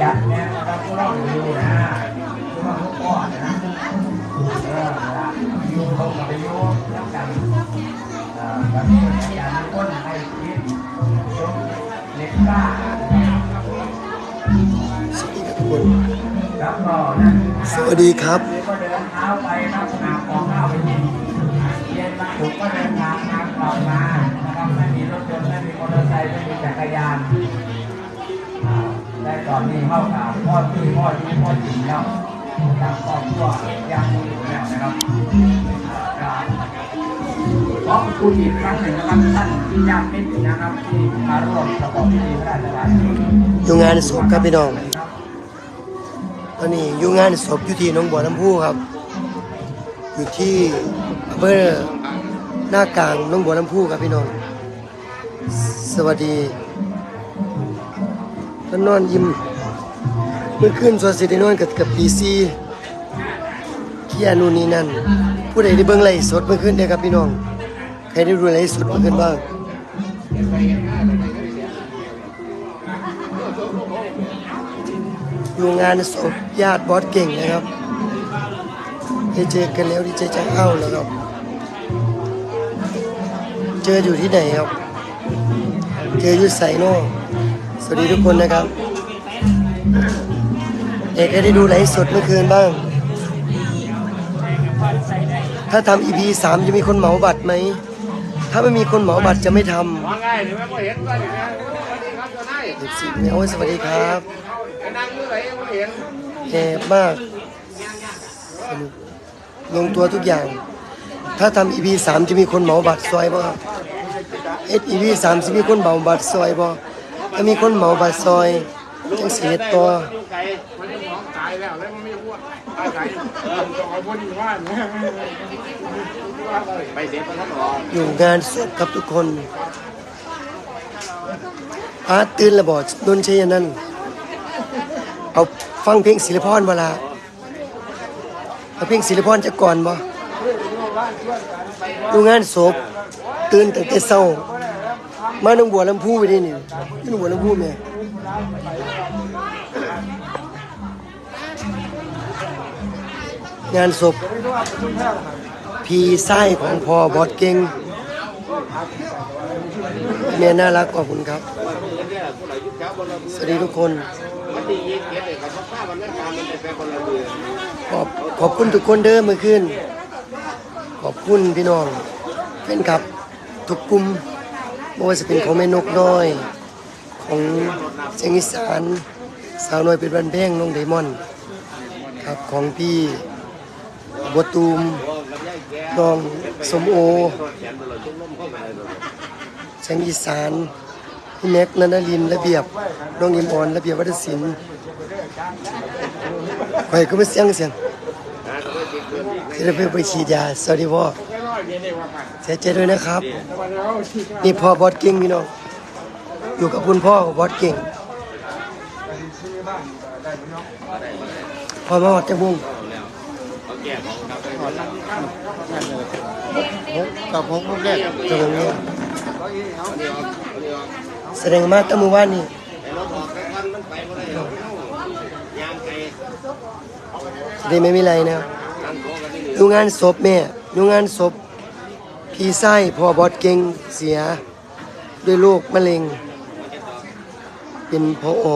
ยัดนี่ยนะครับพวกเราอยู่นะพวกเราพวกพ่อนะเอออยู่เขาไปยู่แล้วกันอ่อแบบนี้อาจารกคนให้คิดยกเล็กกล้าครับก็นั่นสวัสดีครับก็เดินเท้าไปรับหาของข้าวไปกินเย็นมาถึงก็เดินทางทางกลับมา ตอนนี้เข้ากับพ่อที่พ่อที่พ่อจริงแล้วทางครอบครัวยังมีอยู่แล้วนะครับขอบคุณอีกครั้งหนึ่งนะครับท่านที่ญาติมิตรนะครับที่มาร่วมประกอบพิธีพระราชทานยูงานศพครับพี่น้อง ตอนนี้อยู่งานศพอยู่ที่หนองบัวลำพูครับ อยู่ที่อำเภอหน้ากลางหนองบัวลำพูครับพี่น้อง สวัสดี นนอนยิ้มเมื่อคืนสวนสิได้นอนกับกับปีซีเที่ยนู่นนี่นั่น ผู้ใดได้เบิ่งไลฟ์สดเมื่อคืนเนี่ยครับพี่น้อง ใครได้ดูไลฟ์สดเมื่อคืนบ้างอยู่งานศพญาติบอสเก่งนะครับได้เจอกันแล้วดีใจจังเอ้าแล้วครับ เจออยู่ที่ไหนครับ เจออยู่ไสโน สวัสดีทุกคนนะครับ เอกได้ดูไลฟ์สดเมื่อคืนบ้าง ถ้าทำ EP สามจะมีคนเหมาบัตรไหม ถ้าไม่มีคนเหมาบัตรจะไม่ทำเด็กสิบเนี่ยโอ้ยสวัสดีครับไปนั่งอยู่ไหนยังไม่เห็นแหบมากสนุกลงตัวทุกอย่าง ถ้าทำ EP สามจะมีคนเหมาบัตรซอยบ่ครับเอส EP สามจะมีคนเหมาบัตรซอยบ่ ถ้ามีคนเหมาบัตรซอยจังเสียตัวอยู่ไกลมันยังน้องตายแล้วแล้วมันไม่พูดตายไกลต้องเอาพอดีว่าเนี่ยไปเสียไปทั้งหมดอยู่งานศพกับทุกคนอาตื่นระบอดนนชัยนันเอาฟังเพลงศิลปพรเวลาเอาเพลงศิลปพรจะก่อนบ่ดูงานศพตื่นตั้งแต่เช้า มาหนองบัวลำพูไปดินี่ที่หนองบัวลำพูแม่งานศพพี่ไส้ของพ่อบอดเก่งแม่น่ารักขอบคุณครับ สวัสดีทุกคนขอบขอบคุณทุกคนเด้อเมื่อคืนขอบคุณพี่น้องแฟนคลับ ทุกกลุ่ม ไม่ว่าจะเป็นของแม่นกน้อย ของเสียงอีสาน สาวน้อยเป็นบันแพงน้องไดมอนครับของพี่บัวตูมน้องสมโอเสียงอีสานพี่แม็กนันนลินระเบียบน้องอิมออนระเบียบวัฒนศิลป์ใครก็ไม่เสียงเสียงที่เราไปฉีดยาสวัสดีพ่อ เสียใจด้วยนะครับ นี่พ่อบอสเก่งพี่น้องอยู่กับคุณพ่อบอสเก่งพ่อมาหอดจังบุ้งกับผมพวกแรกจังบุ้งเนี่ยแสดงมาตั้งมือว่านนี่รถออกไปวันมันไปบ่ได้ยางไกลได้ไม่มีไรนะครับนั่งโต๊ะกันที่นี่ดูงานศพแม่ดูงานศพ พี่ไส้พ่อบอดเก่งเสียด้วยโรคมะเร็ง เป็นพออ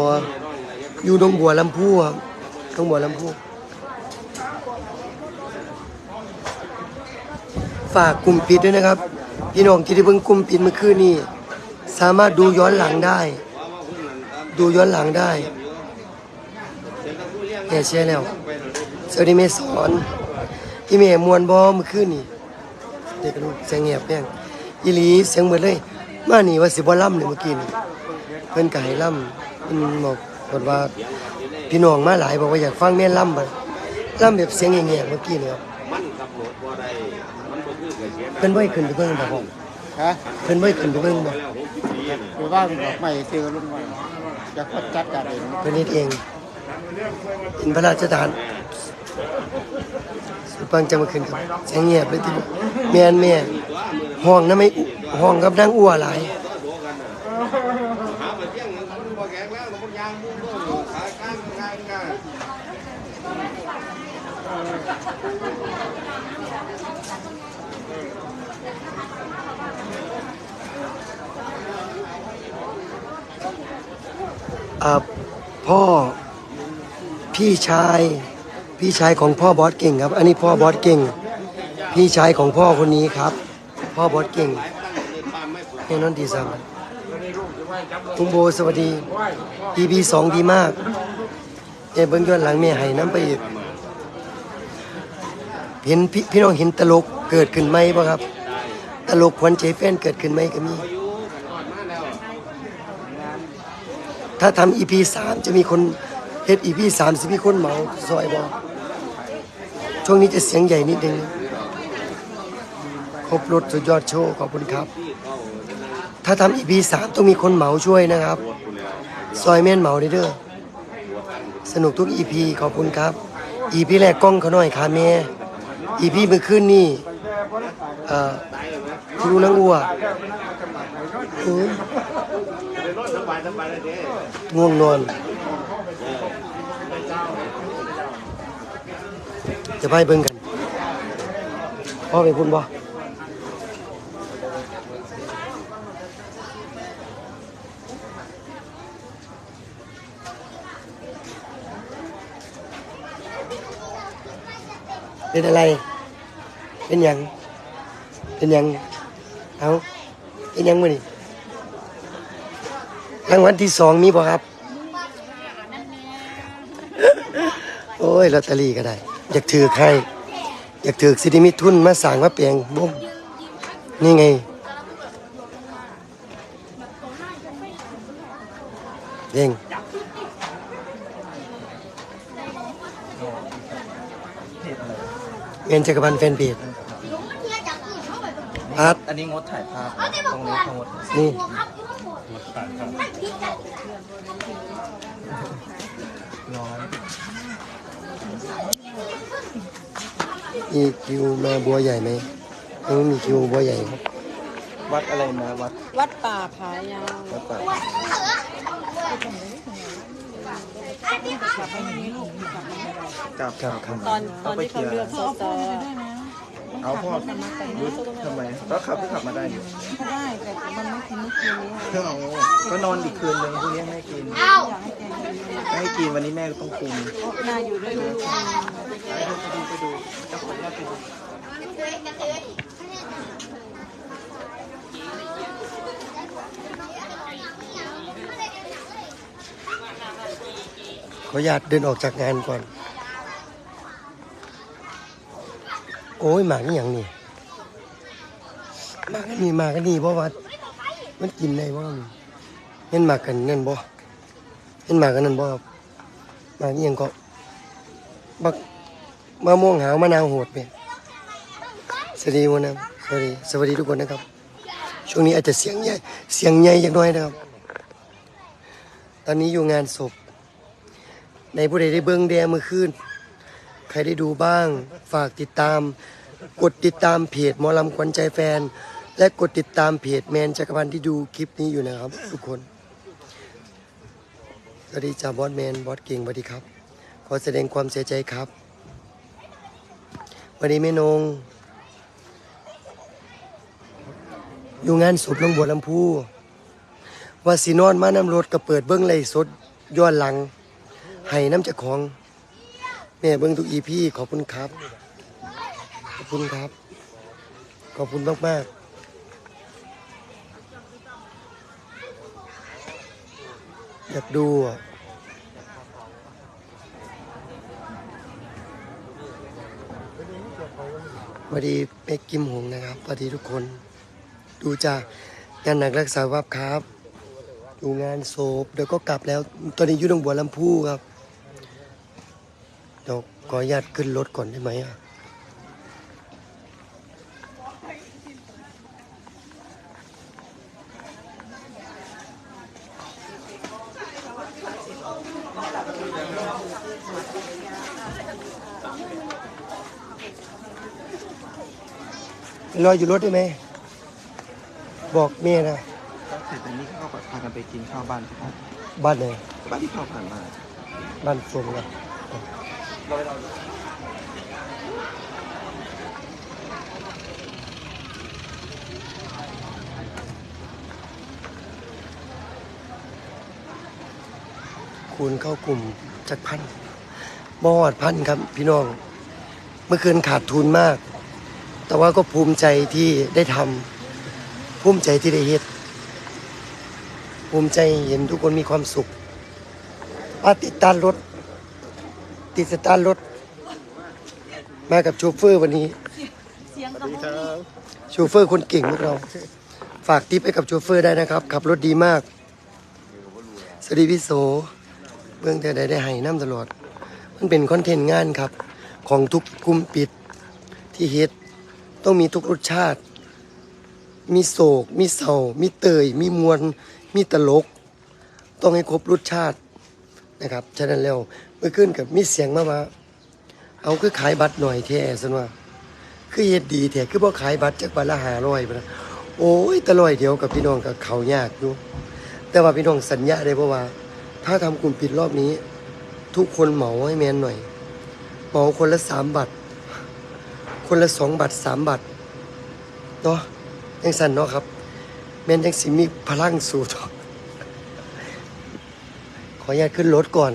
อยู่ดงบัวลำพูครับงบัวลำพู ฝากกลุ่มปิดด้วยนะครับ พี่น้องที่ได้เบิ่งกลุ่มปิดเมื่อคืนนี้สามารถดูย้อนหลังได้ ดูย้อนหลังได้แห่แชร์แล้วสวัสดีเมสอนพี่เมย์มวนบอเมื่อคืนนี่ เด็กกระดูกเสียงเงียบแป้งอีหลีเสียงเหมือนเลย มานี่ว่าสิบ่ล่ำเลยเมื่อกี้นี่เพิ่นก็ให้ล่ำเพิ่นบอกบอกว่าพี่น้องมาหลายบอกว่าอยากฟังแม่ล่ำบัดล่ำแบบเสียงเงียบๆเมื่อกี้นี่ครับมันขับรถบ่ได้มันบ่คือกับเสียเพิ่นบ่ให้ขึ้นไปเบิ่งบ่ครับฮะเพิ่นบ่ให้ขึ้นไปเบิ่งบ่หรือว่ามันบอกไม่ซื้อรุ่นใหม่จะก็จัดการเองเพิ่นเฮ็ดเองเป็นพระราชทาน ฟังจังมื่อคืนครับเสียงเงียบเลยที่บอกแม่นแม่ห้องนะไม่ห้องกับนั่งอ้วหลายพ่อพี่ชาย พี่ชายของพ่อบอสเก่งครับ อันนี้พ่อบอสเก่ง พี่ชายของพ่อคนนี้ครับ พ่อบอสเก่งแน่นอนดีสังลุงโบสวัสดี EP สองดีมากเอเบิ้งย้อนหลังแม่ให้น้ำไปอีกเห็นพี่พี่น้องเห็นตลกเกิดขึ้นไหมบ่ครับ ตลกควันใจแฟนเกิดขึ้นไหมก็มี ถ้าทำ EP สามจะมีคนเฮ็ด EP สามจะมีคนเหมาซอยบอ ช่วงนี้จะเสียงใหญ่นิดนึงครบรถสุดยอดโชว์ขอบคุณครับ ถ้าทำ EP สามต้องมีคนเหมาช่วยนะครับ ซอยแม่นเหมาเด้อสนุกทุก EP ขอบคุณครับ EP แรกกล้องเขาหน่อยค่ะแม่ EP เมื่อคืนนี่เอ่อครูนังวัวง่วงนอน จะไปเบิ่งกันพ่อเป็นคุณบ่เป็นอะไร เป็นยัง เป็นยัง เอาเป็นยังมื้อนี่รางวัลที่สองมีบ่ครับ โอ้ยลอตเตอรี่ก็ได้ อยากถือใครอยากถือสิไดิมิทุนมาสั่งมาเปลียงบุ้มนี่ไง เด้งเงินจักรพันธ์แฟนเพจอาร์ตอันนี้งดถ่ายภาพนะตรงนี้เขางดนี่ร้อน มีคิวมาบัวใหญ่ไหมยังไม่มีคิวบัวใหญ่ครับวัดอะไรนะวัดวัดป่าผายาววัดป่ากลับครับครับตอนตอนที่เขาเลือกสสเอาพ่อรู้ทำไมแล้วขับก็ขับมาได้อยู่ได้แต่มันไม่ถึงคืนนี้เพื่อเอาก็นอนอีกคืนหนึ่งพรุ่งนี้แม่กิน อยากให้แกกิน ไม่ ให้กินวันนี้แม่ต้องคุมน่าอยู่ด้วยนะไปดูเจ้าของไปดูขออนุญาตเดินออกจากงานก่อน โอ้ยหมากนี่อย่างนี้หมากันนี่หมากันนี่เพราะว่ามันกินได้บ่เห็นหมากกันนั่นบ่ เห็นหมากกันนั่นบ่ครับหมากนี่ยังก็บักมะม่วงหาวมะนาวโหดเนี่ยสวัสดีวันนะสวัสดีสวัสดีทุกคนนะครับ ช่วงนี้อาจจะเสียงใหญ่เสียงใหญ่จักหน่อยนะครับ ตอนนี้อยู่งานศพ ในผู้ใดได้เบิ้งแดเมื่อคืนใครได้ดูบ้างฝากติดตาม กดติดตามเพจหมอลำขวัญใจแฟน และกดติดตามเพจแมนจักรพันธ์ที่ดูคลิปนี้อยู่นะครับ ทุกคน สวัสดีจ้าบอสแมนบอสเก่งสวัสดีครับ ขอแสดงความเสียใจครับ วันนี้แม่นง อยู่งานศพน้องบัวลำพูว่าสีนอนมานำรถก็เปิดเบิ้องไล่สดย้อนหลัง ให้น้ำจากของ แม่เบิ้องทุกอีพี่ขอบคุณครับ ขอบคุณครับ ขอบคุณมากมากๆ อยากดูอะสวัสดีเป็กกิมหงนะครับสวัสดีทุกคน ดูจากงานหนักรักษาภาพครับอยู่งานโศพเดี๋ยวก็กลับแล้ว ตอนนี้อยู่ตรงบัวลำพูครับเดี๋ยวขออนุญาตขึ้นรถก่อนได้ไหมอะ รออยู่รถได้ไหม บอกเมียนะเสร็จจากนี้เขาก็พากันไปกินข้าวบ้านที่เขาบ้านไหนบ้านที่เขาผ่านมาบ้านฟงนะคุณเข้ากลุ่มจัดพันบอดพันครับ พี่น้อง เมื่อคืนขาดทุนมาก แต่ว่าก็ภูมิใจที่ได้ทำภูมิใจที่ได้เฮ็ดภูมิใจเห็นทุกคนมีความสุขป้าติดตานรถ ติดสตาร์ทรถ มากับโชเฟอร์วันนี้เสียงกับพวกนี้โชเฟอร์คนเก่งพวกเรา ฝากทิปให้กับโชเฟอร์ได้นะครับ ขับรถดีมาก สวัสดีพี่โสเบื้องแต่ใดได้ให้น้ำตลอด มันเป็นคอนเทนต์งานครับ ของทุกกลุ่มปิดที่เฮ็ด ต้องมีทุกรสชาติ มีโศก มีเศร้า มีเตย มีมวล มีตลก ต้องให้ครบรสชาตินะครับ ฉะนั้นแล้วเมื่อคืนกับมีเสียงมาว่าเอาคือขายบัตรหน่อยแท้สนว่า คือเฮ็ดดีแท้คือบ่ขายบัตรจากบัตรละหาร้อยนะโอ้ยตะร้อยเดียวกับพี่น้องกับเขายากอยู่แต่ว่าพี่น้องสัญญาได้เพราะว่า ถ้าทำกลุ่มปิดรอบนี้ ทุกคนเหมาให้แมนหน่อยเหมาคนละสามบัตร คนละสองบัตรสามบัตรเนาะยังสั่นเนาะครับแมนยังสิมีพลังสูตรขออนุญาตขึ้นรถก่อน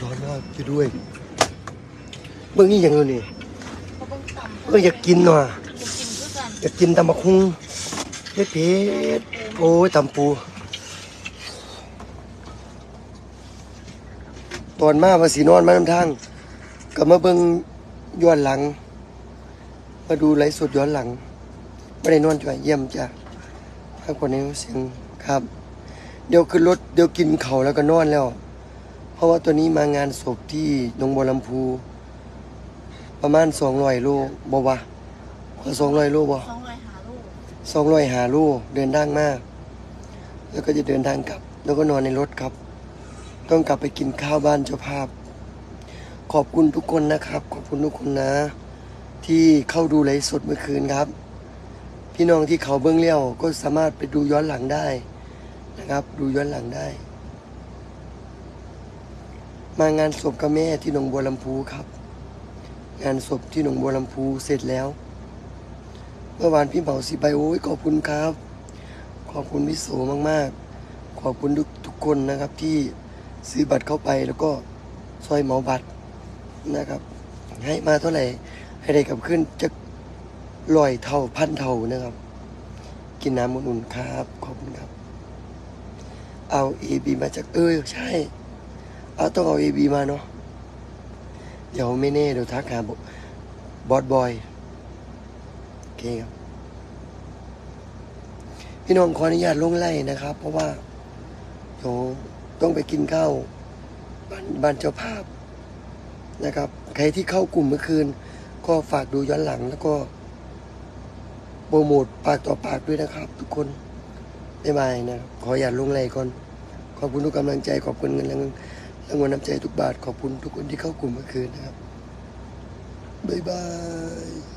ร้อนมากอยู่ด้วยเบิ่งนี่อย่างนี้นี่เบิ่งอยากกินหน่อยอยากกินตำบักหุ่งเผ็ดเผ็ดโอ้ยตำปู ตอนมาว่าสีนอนมานำทางก็มาเบิ่งย้อนหลัง มาดูไลฟ์สดย้อนหลังไม่ได้นอนจ่อยเยี่ยมจ้ะพักผ่อนในเสียงครับ เดี๋ยวขึ้นรถเดี๋ยวกินเขาวแล้วก็นอนแล้ว เพราะว่าตัวนี้มางานศพที่หนองบัวลำพู ประมาณสองร้อยโลบ่วะสองร้อยโลบ่สองร้อยหาลูกสองร้อยหาโลเดินทางมาก แล้วก็จะเดินทางกลับ แล้วก็นอนในรถครับ ต้องกลับไปกินข้าวบ้านเจ้าภาพ ขอบคุณทุกคนนะครับ ขอบคุณทุกคนนะ ที่เข้าดูไลฟ์สดเมื่อคืนครับ พี่น้องที่เขาเบื้องเลี้ยวก็สามารถไปดูย้อนหลังได้นะครับ ดูย้อนหลังได้ มางานศพกับแม่ที่หนองบัวลำพูครับ งานศพที่หนองบัวลำพูเสร็จแล้ว เมื่อวานพี่เบาสิไปโอ้ยขอบคุณครับ ขอบคุณพี่โสมากๆ ขอบคุณทุกทุกคนนะครับที่ ซื้อบัตรเข้าไปแล้วก็ซอยเหมาบัตรนะครับ ให้มาเท่าไหร่ ให้ได้กลับขึ้นจะลอยเท่าพันเท่านะครับ กินน้ำอุ่นๆครับขอบคุณครับ เอาเอบีมาจากเออใช่ เอาต้องเอาเอบีมาเนาะเดี๋ยวไม่แน่เดี๋ยวทักหาบอสบอยโอเคครับพี่น้องขออนุญาตลงไล่นะครับ เพราะว่าเดี๋ยว ต้องไปกินข้าวบ้านบ้านเจ้าภาพนะครับ ใครที่เข้ากลุ่มเมื่อคืน ก็ฝากดูย้อนหลังแล้วก็โปรโมทปากต่อปากด้วยนะครับ ทุกคนบ๊ายบายนะขออย่าลงไล่ก่อน ขอบคุณทุกกำลังใจขอบคุณเงินรางวัลรางวัลน้ำใจทุกบาทขอบคุณทุกคนที่เข้ากลุ่มเมื่อคืนนะครับบ๊ายบาย